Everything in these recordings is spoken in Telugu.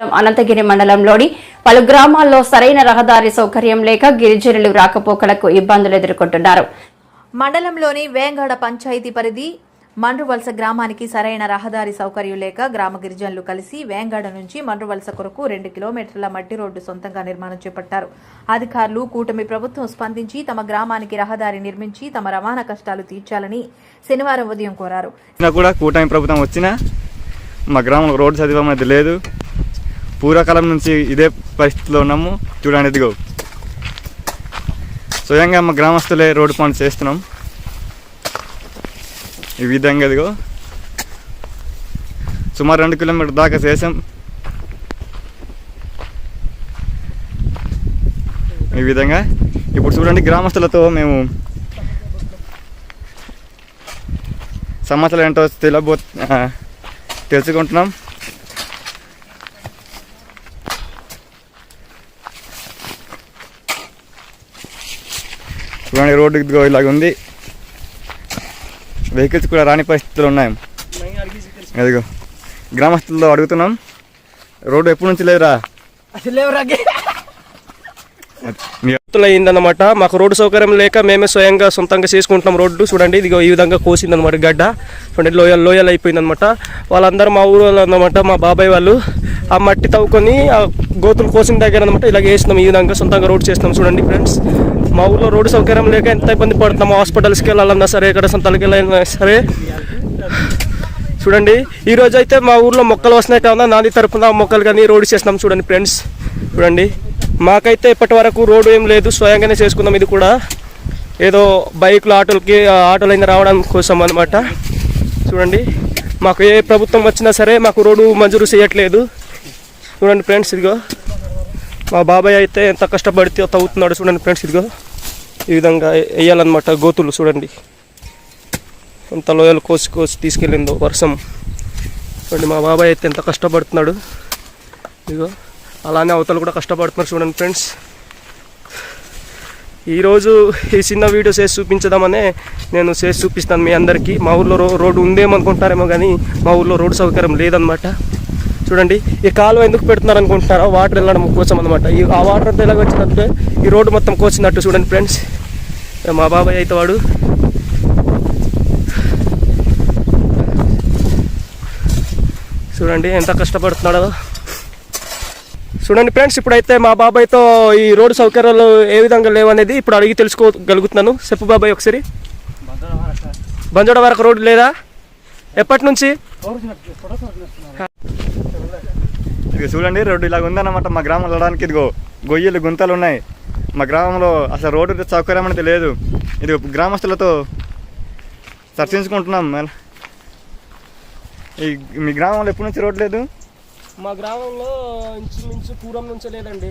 అనంతగిరి మండలంలోని పలు గ్రామాల్లో సరైన రహదారి సౌకర్యం లేక గిరిజనులు రాకపోకలకు ఇబ్బందులు ఎదుర్కొంటున్నారు. మండలంలోని వేంగాడ పంచాయతీ పరిధి మండ్రువలస గ్రామానికి సరైన రహదారి సౌకర్యం లేక గ్రామ గిరిజనులు కలిసి వేంగాడ నుంచి మండ్రువలస కొరకు రెండు కిలోమీటర్ల మట్టి రోడ్డు సొంతంగా నిర్మాణం చేపట్టారు. అధికారులు కూటమి ప్రభుత్వం స్పందించి తమ గ్రామానికి రహదారి నిర్మించి తమ రవాణా కష్టాలు తీర్చాలని శనివారం ఉదయం కోరారు. కూడా కూటమి ప్రభుత్వం వచ్చినా మా గ్రామంలో రోడ్డు సదుపాయం లేదు. పూర్వకాలం నుంచి ఇదే పరిస్థితిలో ఉన్నాము. చూడండి ఇదిగో. స్వయంగా మా గ్రామస్తులే రోడ్డు పనులు చేస్తున్నాం. ఈ విధంగా ఇదిగో. సుమారు రెండు కిలోమీటర్ దాకా చేసాం. ఈ విధంగా. ఇప్పుడు చూడండి గ్రామస్తులతో మేము సమస్యలు ఏంటో తెలియబో తెలుసుకుంటున్నాం. చూడండి రోడ్డు ఇదిగో ఇలాగ ఉంది. వెహికల్స్ కూడా రాని పరిస్థితులు ఉన్నాయి. అదిగో గ్రామస్తుల్లో అడుగుతున్నాం. రోడ్డు ఎప్పటి నుంచి లేదురా? మీ అయిందన్నమాట మాకు రోడ్డు సౌకర్యం లేక మేమే స్వయంగా సొంతంగా చేసుకుంటున్నాం రోడ్డు. చూడండి ఇదిగో ఈ విధంగా కోసిందనమాట గడ్డ. చూడండి లోయల్ లోయల్ అయిపోయిందనమాట వాళ్ళందరూ మా ఊరు వాళ్ళు అన్నమాట మా బాబాయ్ వాళ్ళు. ఆ మట్టి తవ్వుకొని ఆ గోతులు కోసిన దగ్గర అనమాట ఇలాగ వేసినాం. ఈ విధంగా సొంతంగా రోడ్ చేస్తున్నాం. చూడండి ఫ్రెండ్స్ మా ఊర్లో రోడ్డు సౌకర్యం లేక ఎంత ఇబ్బంది పడుతున్నాము హాస్పిటల్స్కి వెళ్ళాలన్నా సరే ఎక్కడ సొంతాలకి వెళ్ళాలన్నా సరే. చూడండి ఈరోజు అయితే మా ఊర్లో మొక్కలు వస్తున్నాయి కావున నాది తరపున మొక్కలు కానీ రోడ్డు చేస్తున్నాం చూడండి ఫ్రెండ్స్. చూడండి మాకైతే ఇప్పటి వరకు రోడ్డు ఏం లేదు స్వయంగానే చేసుకున్నాం ఇది కూడా. ఏదో బైకులు ఆటోలకి ఆటోలు అయినా రావడం కోసం అనమాట చూడండి మాకు ఏ ప్రభుత్వం వచ్చినా సరే మాకు రోడ్డు మంజూరు చేయట్లేదు. చూడండి ఫ్రెండ్స్ ఇదిగో. మా బాబాయ్ అయితే ఎంత కష్టపడితే తవ్వుతున్నాడు చూడండి ఫ్రెండ్స్ ఇదిగో. ఈ విధంగా వేయాలన్నమాట గోతులు చూడండి. ఎంత లోయలు కోసి కోసి తీసుకెళ్ళిందో వర్షం. చూడండి మా బాబాయ్ అయితే ఎంత కష్టపడుతున్నాడు. ఇదిగో అలానే అవతలు కూడా కష్టపడుతున్నారు చూడండి ఫ్రెండ్స్. ఈరోజు ఈ చిన్న వీడియో చేసి చూపించదామనే నేను చేసి చూపిస్తాను మీ అందరికీ. మా ఊర్లో రో రోడ్డు ఉందేమనుకుంటారేమో కానీ మా ఊళ్ళో రోడ్డు సౌకర్యం లేదనమాట చూడండి ఈ కాలువ ఎందుకు పెడుతున్నారు అనుకుంటున్నారా వాటర్ వెళ్ళడం కోసం అనమాట ఈ ఆ వాటర్ అంతా ఎలాగ వచ్చినట్టే ఈ రోడ్డు మొత్తం కోసినట్టు చూడండి ఫ్రెండ్స్ మా బాబాయ్ అయితే వాడు. చూడండి ఎంత కష్టపడుతున్నాడో. చూడండి ఫ్రెండ్స్ ఇప్పుడైతే మా బాబాయ్తో ఈ రోడ్డు సౌకర్యాలు ఏ విధంగా లేవనేది ఇప్పుడు అడిగి తెలుసుకోగలుగుతున్నాను. చెప్పు బాబాయ్ ఒకసారి. బంజోడ వరకు రోడ్డు లేదా? ఎప్పటి నుంచి? ఇక చూడండి రోడ్డు ఇలాగ ఉందన్నమాట. మా గ్రామం వెళ్ళడానికి ఇదిగో గొయ్యలు గుంతలు ఉన్నాయి. మా గ్రామంలో అసలు రోడ్డు సౌకర్యం అనేది లేదు. ఇది గ్రామస్తులతో చర్చించుకుంటున్నాం. ఈ మీ గ్రామంలో ఎప్పటి నుంచి రోడ్డు లేదు? మా గ్రామంలో ఇంచుమించు పూర్వం నుంచే లేదండి.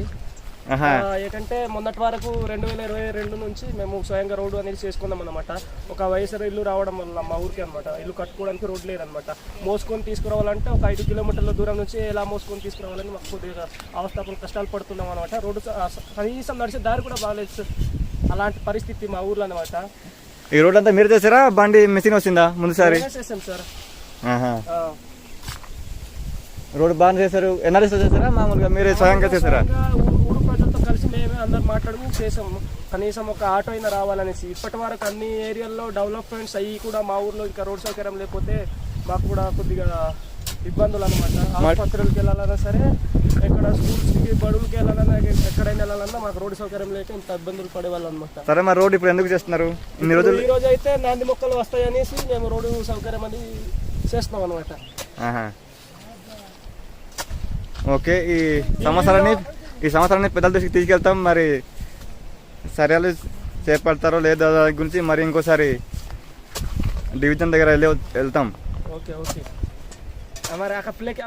ఏంటంటే మొన్నటి వరకు రెండు వేల ఇరవై రెండు నుంచి మేము స్వయంగా రోడ్డు అనేది చేసుకున్నాం అనమాట ఒక వయసు ఇల్లు రావడం వల్ల మా ఊరికి అనమాట ఇల్లు కట్టుకోవడానికి రోడ్డు లేదనమాట మోసుకొని తీసుకురావాలంటే ఒక ఐదు కిలోమీటర్ల దూరం నుంచి ఎలా మోసుకొని తీసుకురావాలని మాకు కొద్దిగా అవస్థాపన కష్టాలు పడుతున్నాం అనమాట రోడ్డు కనీసం నడిచే దారి కూడా బాగాలేదు సార్. అలాంటి పరిస్థితి మా ఊర్లో అనమాట ఈ రోడ్ అంతా మీరు చేసారా బండి మిషన్ వచ్చిందా ముందుసారి? చేసాం సార్. రోడ్డు బాగా చేశారు. ఎన్ఆర్ఎస్ చేశారా? మామూలుగా మీరే స్వయంగా చేశారా? ఊరు ప్రజలతో కలిసి మేమే అందరు మాట్లాడుకుని చేసాము కనీసం ఒక ఆటో అయినా రావాలనేసి. ఇప్పటి వరకు అన్ని ఏరియాల్లో డెవలప్మెంట్స్ అయ్యి కూడా మా ఊర్లో ఇంకా రోడ్ సౌకర్యం లేకపోతే మాకు కూడా కొద్దిగా ఇబ్బందులు అనమాట ఆసుపత్రులకు వెళ్ళాలన్నా సరే ఎక్కడ స్కూల్స్కి బడులకి వెళ్ళాలన్నా ఎక్కడైనా వెళ్ళాలన్నా మాకు రోడ్డు సౌకర్యం లేక ఇంత ఇబ్బందులు పడేవాళ్ళం అనమాట సరే మరి రోడ్డు ఇప్పుడు ఎందుకు చేస్తున్నారు? ఇన్ని రోజులు ఈ రోజు అయితే నాంది మొక్కలు వస్తాయనేసి మేము రోడ్డు సౌకర్యం అని చేస్తున్నాం అనమాట. ఓకే ఈ సంవత్సరాన్ని ఈ సంవత్సరాన్ని పెద్దల దృష్టికి తీసుకెళ్తాం. మరి చర్యలు చేపడతారో లేదో దాని గురించి మరి ఇంకోసారి డివిజన్ దగ్గర వెళ్ళి వెళ్తాం. Okay okay. మరి అక్కడ